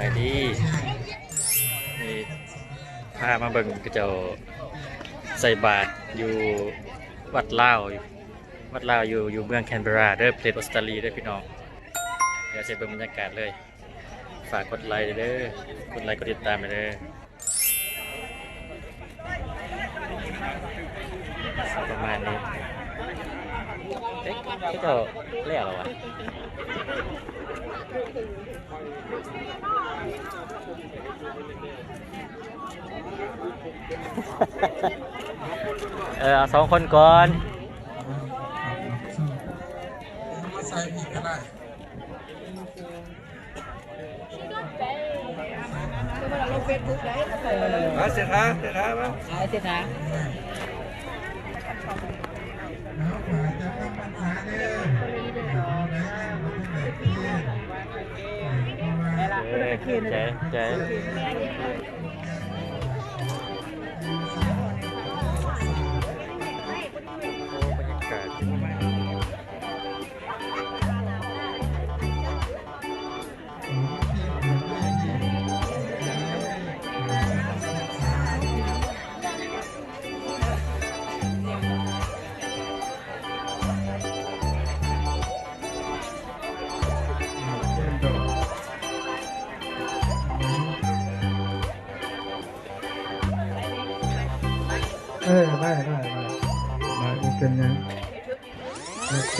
ไปดีนี่พามาเบิ่งกระจ้ใส่บาตรอยู่วัดลาววัดลาวอยู่อยู่เมืองแคนเบราเด้อประเทศออสเตรเลียเด้อพี่น้อง เดี๋ยวจะเบิ่งบรรยากาศเลย ฝากกดไลค์เด้อกดไลค์กดติดตามไปเด้อประมาณนี้เอ๊ะก็เล้วอะ เออเอาสองคนก่อน มาใส่ผิดก็ได้มาเสียท้าเสียท้ามาเอาสิคะ เพร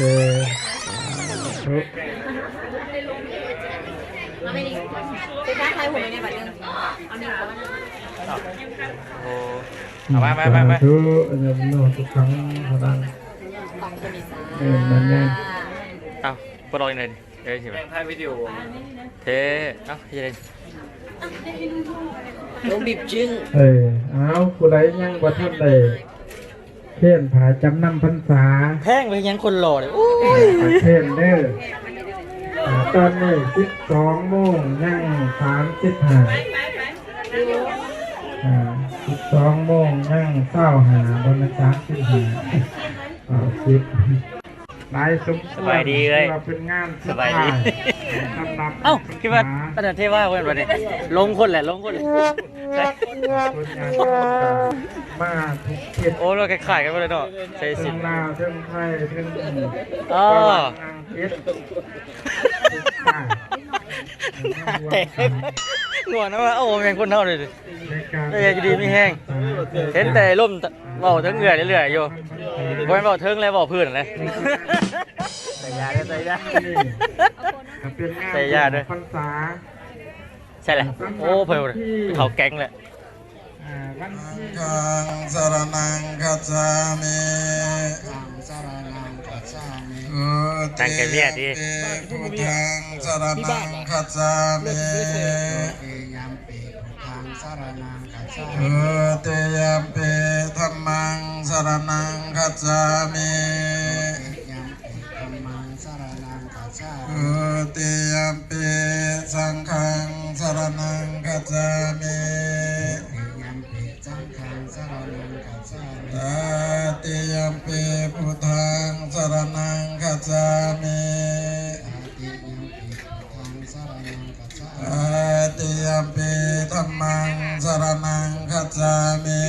เคทุกเป็นการทายหัวในบัตรนึงเอาหนึ่งก่อนเอามามามามาทุกอันนี้โน้ตทุกครั้งพลังฟังตัวนี้ซะเออนั่นไงเอาปลอยหน่อยดิเอ้ยใช่ไหมถ่ายวิดีโอเทเอ้ายังไงลงบีบจึ้งเออเอาผู้ใดยังบ่ทันได้ เขียนผาจำนำพรรษาแพงไปยังคนหล่อเลยโอ้ยประเทศเด้ออ่าตอนนี้สิบสองโมงย่างสามสิบห้าอ่าสิบสองโมงย่างเศร้าหาบนสามสิบห้าอ่าสิบ ได้สมควรสบายดีเลยว่าเป็นงานสบายดี สำหรับเอ้าคิดว่าอาจารย์เทว่าเว้นวันนี้ลงคนแหละลงคนเลยคนงานมาทุกเขตโอ้เราขายๆกันไปเลยเนาะใช้สิเรื่องลาวเรื่องไทยเรื่องอ๋อนางเพชร แต่หัวนะว่าโอ้แมงคนเท่าเลยดิเอ้ยดีไม่แห้งเห็นแต่ล่มเบาเทิงเรื่อยเรื่อยๆอยู่บ่แม่นเบาเทิงเลยเบาพื้นเลยใส่ยาด้วยใส่ยาใส่ยาด้วยพรรษาใช่แหละโอ้เพิ่นเขาแก๊งแหละอ่าวันที่กังสารนังคัจฉามิ ติตั้งใจเมียดิพุทธังสารนังคัจฉามิเอยามปีพุทธังสารนังกัจฉามิอุติยัมปิธัมมังสารนังคัจฉามิยามปีธรรมังสารนังกัจฉามิอุติยัมปิสังฆังสารนังคัจฉามิยามปีจังฆังสารนังกัจฉามิตาติยัมปิพุทธังสารนังคั จฉามิอาติยมปีพุทธังสารนังกัจามิอาติยัมปิธัมมังสรนังคัจฉามิ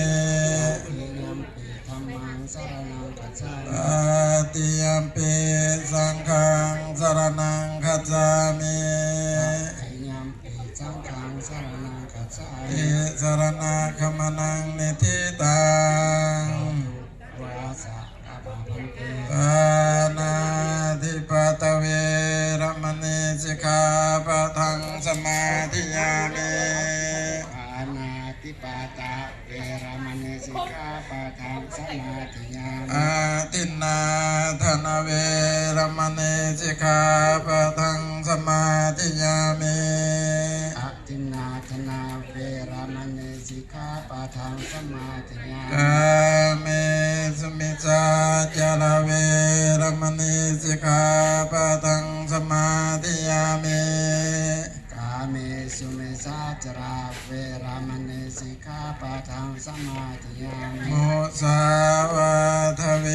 ยามปีธรรมังสารนังกัจามิอาติยัมปิสังฆังสรนังคัจามิยามปีจังฆังสารนังกัจฉามิอิสรณะขมนังนิทิตัง อาตินนาธนาเวรมณีสิกขาปะทังสมาธิยามิอตินนาธนาเวรมณีสิกขาปะทังสมาธิยากาเมสุมิจาจารเวรมณีสิกขาปะทังสมาธิยามิกาเมสุเมสาจรา เวรมณีสิกขาปะทังสมาธิยามิมุสาวาทเว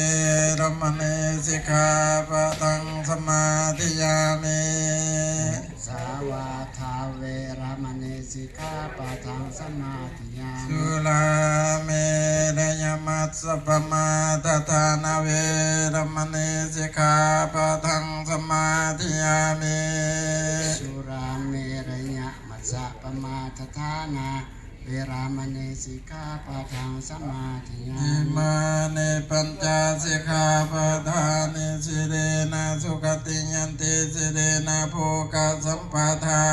รมณีสิกขาปะทังสมาธิยามิสาวาทาเวรมณีสิสิกขาปะทังสมาธิยาสุมิลาเมรยมัสสะปมาทฐานาเวรมณีสิกขาปะทังสมาธิยามิ ทฐานาเวรามณีสิกขาปะทังสมาธิยาอิมิมานิปัญจสิกขาปะทานิสิเรนะสุขติยันติสิเรนะโภคสัมปทา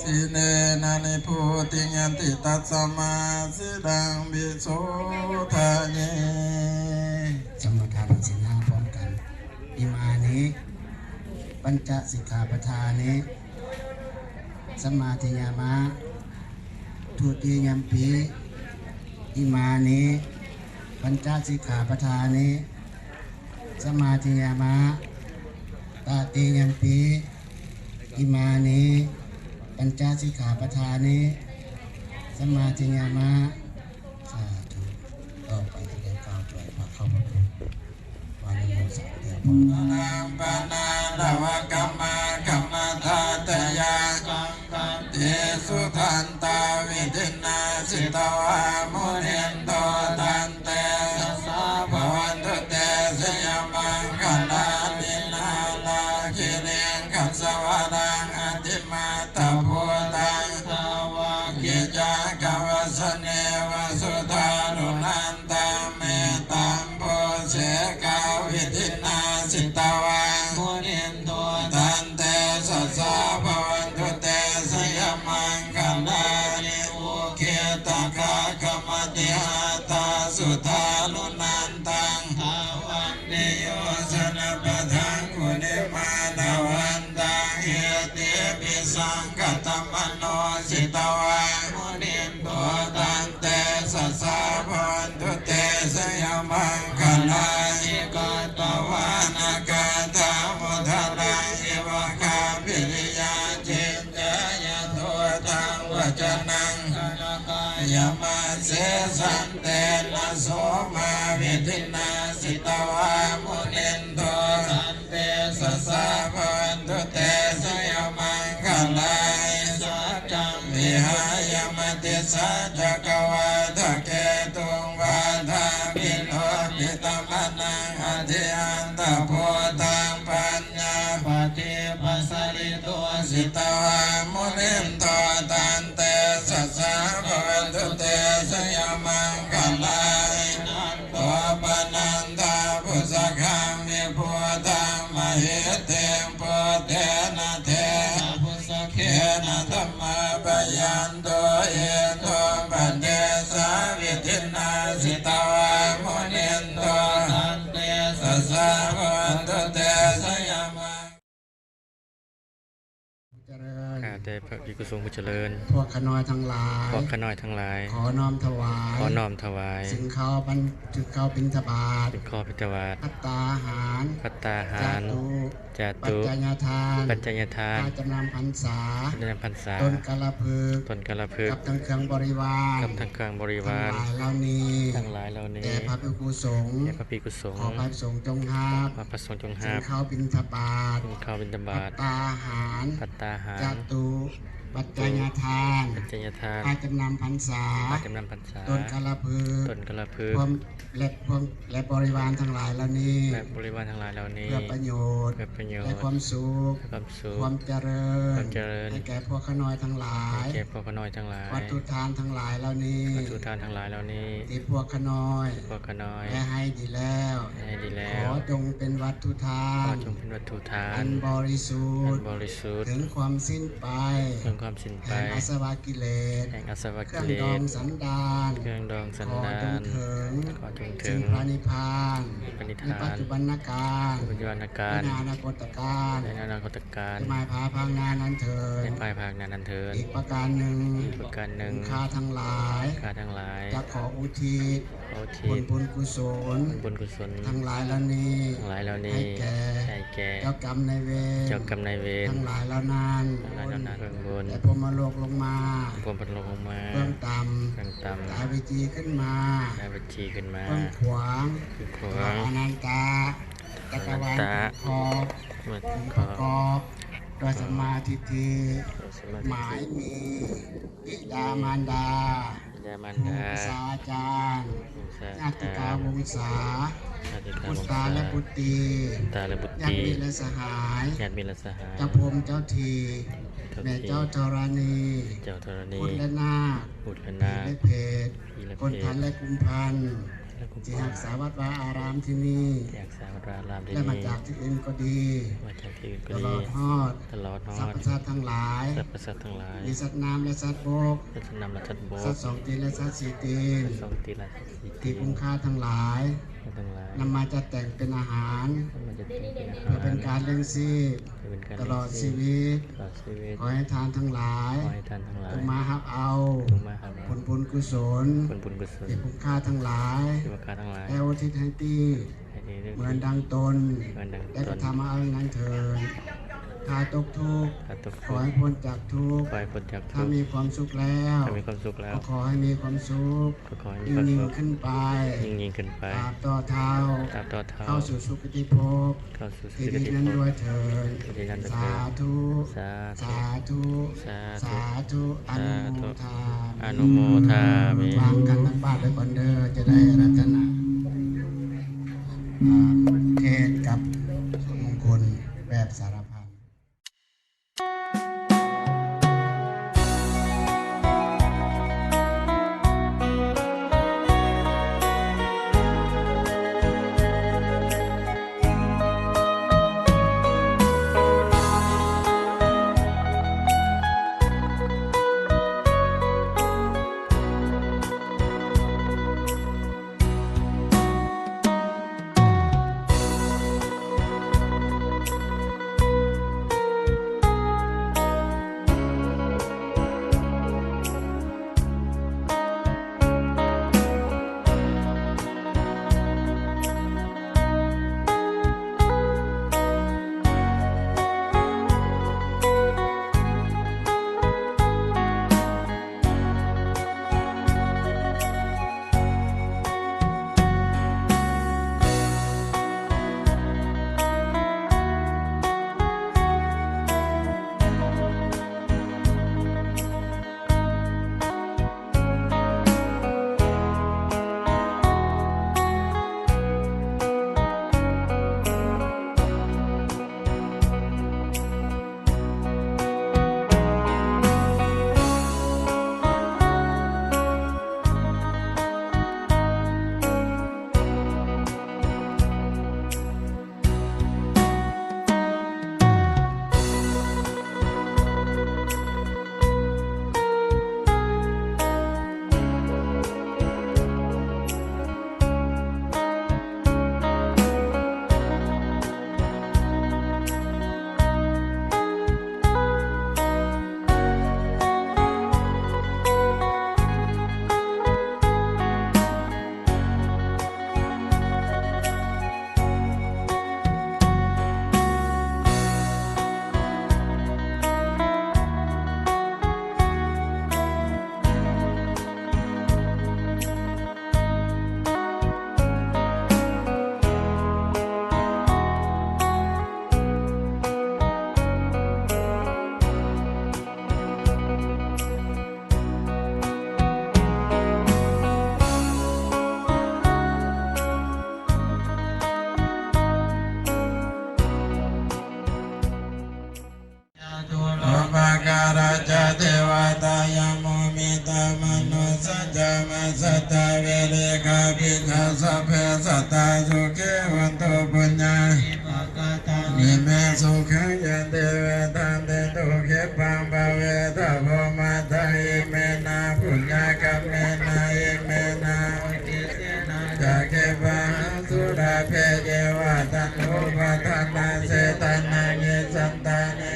สิเรนะนิพุติยันติตัสสมาสิดังวิโสทานิสมทานสินห้าพร้อมกันอิมานิปัญจสิกขาปทานิ สมาธิยามะทุติยัมปีอิมานิปัญจสิกขาปทานิสมาธิยามะตาติยัมปีอิมานิปัญจสิกขาปทานิสมาธิยามะสาธุต่อไปจะได้ก้าวไปพระเข้าพระพุทธวันนี้สามเดียวพอนาปนาดาวกัม โสมาวิทินาสิตวามุนินโตตันเตสัสสะภวันตุเตสยามังคลายสัจจังวิหายมติสัจจก แต่พระภิกษุสงฆ์ผู้เจริญ พวกขน้อยทั้งหลาย พวกขน้อยทั้งหลาย ขอน้อมถวาย ขอน้อมถวาย สิ่งเขาบรรจุเขาบิณฑบาตเป็นข้อพิจารณาพัตตาหารพัตตาหาจารตุจาปัจตุจัยทาน ปัจจัยทานการจำนำพรรษาปัจจัยพรรษา ต้นกะละพึกต้นกระพึกกับทั้งเครื่องบริวารกับทั้งเครื่องบริทั้งวารหลายเหล่านี้ทั้งหลายเหล่านี้แด่พระภิกษุสงฆ์แด่พระภิกษุสงฆ์ขอพระสงฆ์จงห้าบมาพระสงฆ์จงสิ่หางบเขาบิณฑบาตเป็นข้าวบิณฑพับาตตตาหารปัตตาหารจาตุ Bye. ปัจจัยทานปัจจัยทานการจำนำพรรษาปัจจำนำพรรษาต้นกะละพึกต้นกระพึกพร้อมและพร้อมและบริวารทั้งหลายเหล่านี้และบริวารทั้งหลายเหล่านี้เพื่อประโยชน์เพื่อประโยชและน์ความสุขความสุขความเจริญความเจริญให้แก่พวกขน้อยทั้งหลายแก่พวกขน้อยทั้งหลายวัตถุทานทั้งหลายเหล่านี้วัตถุทานทั้งหลายเหล่านี้ที่พวกขน้อยพวกขน้อยได้ให้ดีแล้วให้ดีแล้ขอวจงเป็นวัตถุทาขอนจงเป็นวัตถุทาอันนบริสุอัทนธิ์บริสุทธิ์ถึงความสิ้นไปเครื่องความสิ้นไปแห่งอาสวะกิเลสแห่งอาสวะเคกิรื่องเลดองสสันดานเครื่องดองสันขอดาจงนถึงขอจงถึซึ่งงพระนิพพานปณิในธาปัจนจุบันการปัจจุบันกาในรอนาคตการในอนาคตการจะมาพาพังงานนั้นเถิในดปลายภาคนั้นนันเทินอีกประการหนึ่งอีกประการหนึ่งข้าทั้งหลายข้าทั้งหลายจะขออุทิศขอบุทิญศบุญกุศลบุญกุศลทั้งหลายเหล่านี้ทั้งหลายเหล่าให้นี้แก่ให้แก่เจ้ากรรมในายเวรเจ้ากรรมนายเวรทั้งหลายเหล่านั้นทั้งหลายเหล่านั้นเบื้องบนแต่พรหมโลกลงมาพวมพันลงมาเบื้องต่เบื้องต่ำตายวิจีขึ้นมาำได้บัญชีขึ้นมาเบื้องขวางคือขตัววางอนันตาจักรวาลอนันตาขอบเมื่อถึงขปอระกอบโดยสัมมาทิฏฐิหมายมีบิดามารดายามันครูดาศาอาจารย์ญาติกาวงศาญาติกาบุวตงตาศาและบุตรีตาและบุตญาติรีมิตรและสหายญาติมิตรและสหายเจ้าพรหมเจ้าที แม่เจ้าธรณีเจ้าธรณีพุทธและนาคบุตรผีนาและเพศพีและคนเพทันและกุมพันธ์และกุมที่ภาหักษาวัดวาอารามที่นี่อยากสาวรารามที่และมานี่จากที่อื่นก็ดีมาจากที่อื่นก็ตลดีอดฮอดตลอดนสรอรพนสัตว์ทั้งหลาย สัตว์ประเสริฐทั้งหลายมีสัตว์น้ำและสัตว์บกสัตว์นำและสัตว์โบสัตว์สองตีนและสัตว์สี่ตีนสองตีและสี่ตีที่คุ้มค่าทั้งหลาย ทั้งหลายนำมาจัดแต่งเป็นอาหารมันจะเป็นอาเพื่อหารเป็นการเลี้ยงชีพเพื่อเป็นการตลอดชีวิต ตลอดชีวิตขอให้ทานทั้งหลายขอให้ท่านทั้งหลายจงมาฮับเอาจงมาหาผลบุญกุศลผลบุญกุศลที่คุ้มค่าทั้งหลายที่ประการทั้งหลายแล้วอุทิศให้ตีให้ดีด้วยเหมือนดังตน เหมือนดังและตกระนทำเอาอย่างนั้นเถิด ถ้าตกทุกข์ถ้าตกขทุอกให้ข์พ้นจากทุกข์ขอให้พ้นจากถ้าทุกข์มีความสุขแล้วถ้ามีความสุขแล้ว ก็ขอให้มีความสุขก็ขอให้มียิ่ความงยิ่งสุขขึ้นไปยิ่งยิ่งขึ้นไปตราบต่อเท้า ตราบต่อเท้าเข้าสู่สุคติภพเข้าสู่สุที่คดีตินั้นภด้วพยเถิดที่ดีนั้นด้วยสาเถิดธุสาธุสาธุสาสาธุธุอนุโมทาอนุโมทามิ วางกันนักบาทไปก่อนเด้อจะได้รัตนะอ่าเทศกับมงคลแบบสาร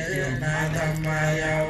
สิมาธรรมายาว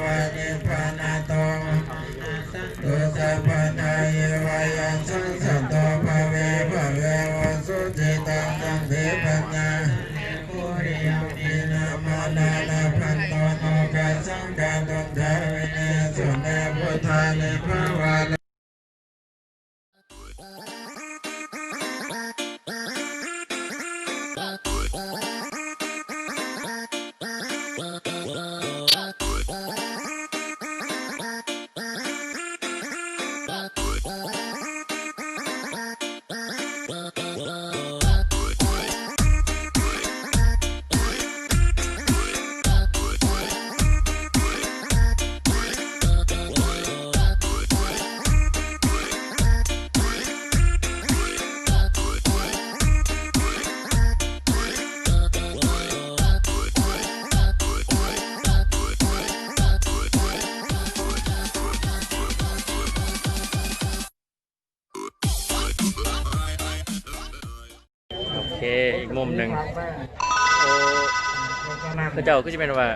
เจ้าก็จะเป็นว่า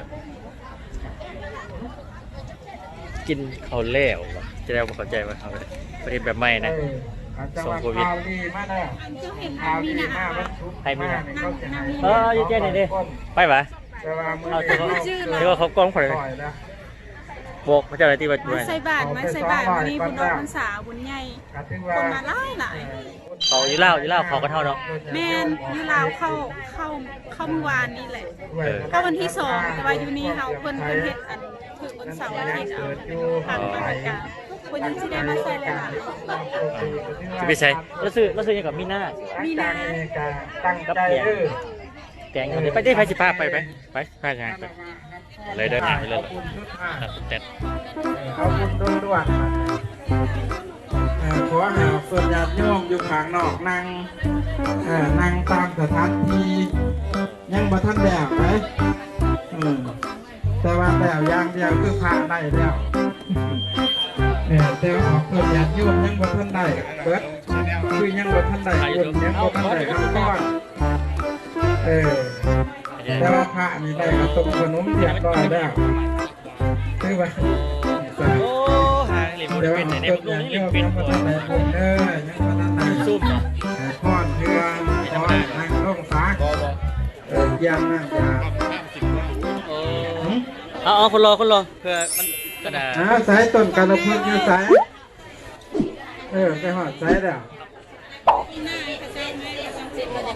กินข้าวแล้ววะจะได้บ่เข้าใจว่าเขาประเทศแบบใหม่นะเอออาจจะส่งว่าโควิดข่าวดีมากแล้วข่าวดีมากวันศุกร์ใครมีนะาเยเขาจะให้เอออยู่เจ๊นี่ดิไปปะแต่ว่ามือเอาเดีเดี๋ยวเขาเดี๋ยวเขากล้องข่อยปล่อยแล้ วบอกพระเจ้าอะไรที่ว่ามาใส่บาตรมาใส่บาตรวันนี้บุญออกพรรษาบุญใหญ่ก็ถือคว่านมาหลายหลายเขาอยู่เล่าวอยู่เล่าวเขาก็เท่าเนาะแม่นอยู่ลาวเข้าเข้าเข้าเมื่อวานนี่แหละเออเข้าวันที่สองแต่ว่าอยู่นี่เฮาเพิ่นเพิ่นเฮ็ดอันถึงวันเสาร์อาทิตย์เอาทางราชการเพิ่นยังสิได้มาใส่หลายจะไปใช้แล้วซื้อแล้วซื้อยังกับมีหน้ามีนาตั้งใจเด้อ แกงคนนี้ไปได้ไปสิพาไปไปไปไปยังไงไป เลยเดินทางไปเลยขอบคุณทุกท่านครับเต็ดเอาบุญด่วนๆเอ่อขอให้ส่วนญาติโยมอยู่ข้างนอกนั่งเอ่อนั่งตามสถานที่ยังบ่ทันแล้วไหมอืมแต่ว่าแล้วอย่างเดียวคือพระได้แล้วเออแต่ว่าออกส่วนญาติโยมยังบ่ทันได้เบิดคือยังบ่ทันได้บุญยังบ่ทันได้ขั้นตอนเออ แต่ว่าพระนี่ได้กระตุกขนมเรียบร้อยแล้วคือว่าโอ้หางหลิมบเดี๋ริยวเวณไหนเเนี่ยกิดลอย่างงเดีนี่ยลิวมยัเป็นงก่มาอนทำไหนบุญเด้อยังมาทำไหนซุ่มเนาะพ่อนเรือพ่อนนั่งลงสาเออเยี่ยมนะจ้าโอ้เอาเอาคนรอคนรอเพื่อมันกระดาษอ่าสายต้นกระพุ้อยู่สายเออไปหอดสายแล้ว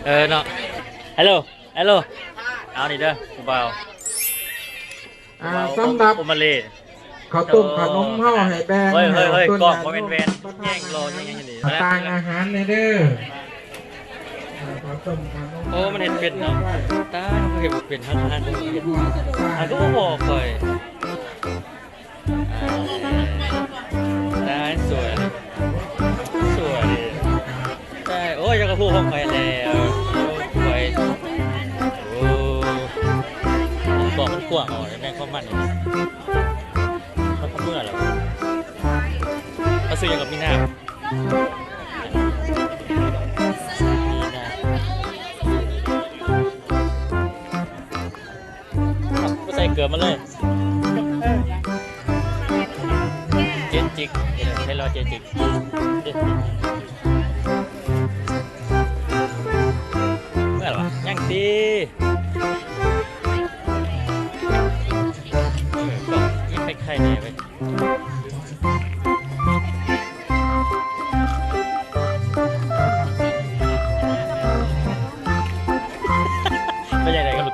เออเนาะฮัลโหลฮัลโหล เอานี่เด้อกูเบาอ่าสำหรับอุมาเล่ข้าวต้มขนมเฮาให้แบ่งเฮ้ยเฮ้ยเฮ้ยต้นกล้องยาบ่แม่นแวนแย่งรอแย่งแย่งนี่เอาต่างอาหารในเด้อข้าวต้มขนมโอ้มันเห็นเป็นเนาะตาเขาเห็นเป็นทั้งอันอันก็บ่บอกเลยตาสวยสวยใช่โอ้ยยังกระพู้ห้องไปแล้ว อ่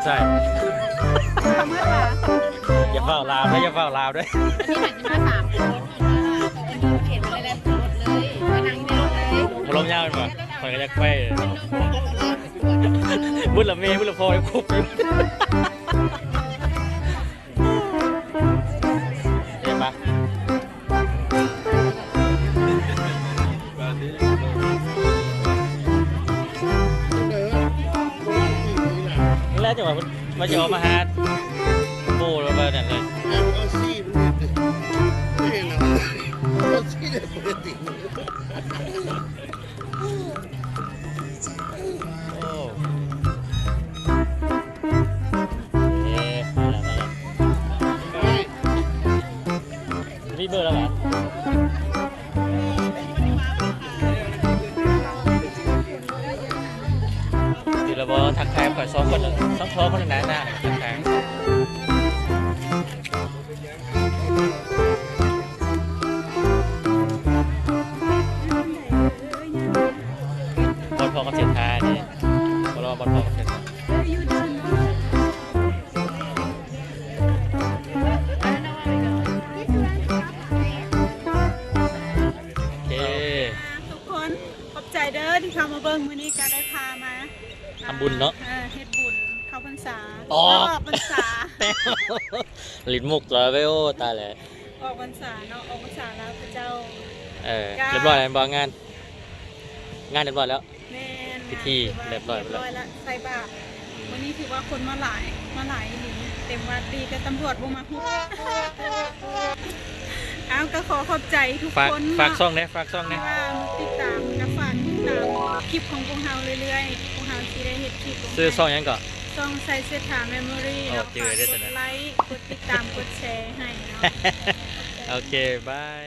เป็นยังไงกับลูกชายทำเมื่อค่ะอย่าเฝ้าลาวด้วยอย่าเฝ้าลาวด้วยที่หันมาสามคนเห็นเลยเลยรถเลยมานั่งในรถเลยมาลมยาวเป็นบ่คอยก็จะไปบุญละเมย์บุญละพอไอ้คุบอยู่ จะออกมาหาามาเบิ่งมื้อนี้ก็ได้พามาทำบุญเนาะ ออเฮ็ดบุญเข้าพรรษาอ๋อ ออกพรรษา ลิ้นมุกเลยเว้ยโอ้ตายแล้วออกพรรษาเนาะออกพรรษาแล้วพระเจ้า เออเรียบร้อยแล้วบอกงาน งานเรียบร้อยแล้ว แม่นพิธีเรียบร้อยเรียบร้อยแล้วใส่บาตรวันนี้ถือว่าคนมาหลายมาหลายอีหลีเต็มวัดดีแต่ตำรวจบ่มาฮุบอ้าวก็ขอขอบใจทุกฝากคนฝากเนาะซ่องนะฝากซ่องนะว่าติดตามกับฝาก ติดตามคลิปของพวกเราเรื่อยๆพวกเราสิได้เฮ็ดคลิปลงซื้อซองหยังก่อนซองใส่เสื้อผ้าเมมโมรี่โอ้เนาะเจอได้ฝากแต่กนะดไลค์กดติดตามกดแชร์ให้เนาะ โอเคบาย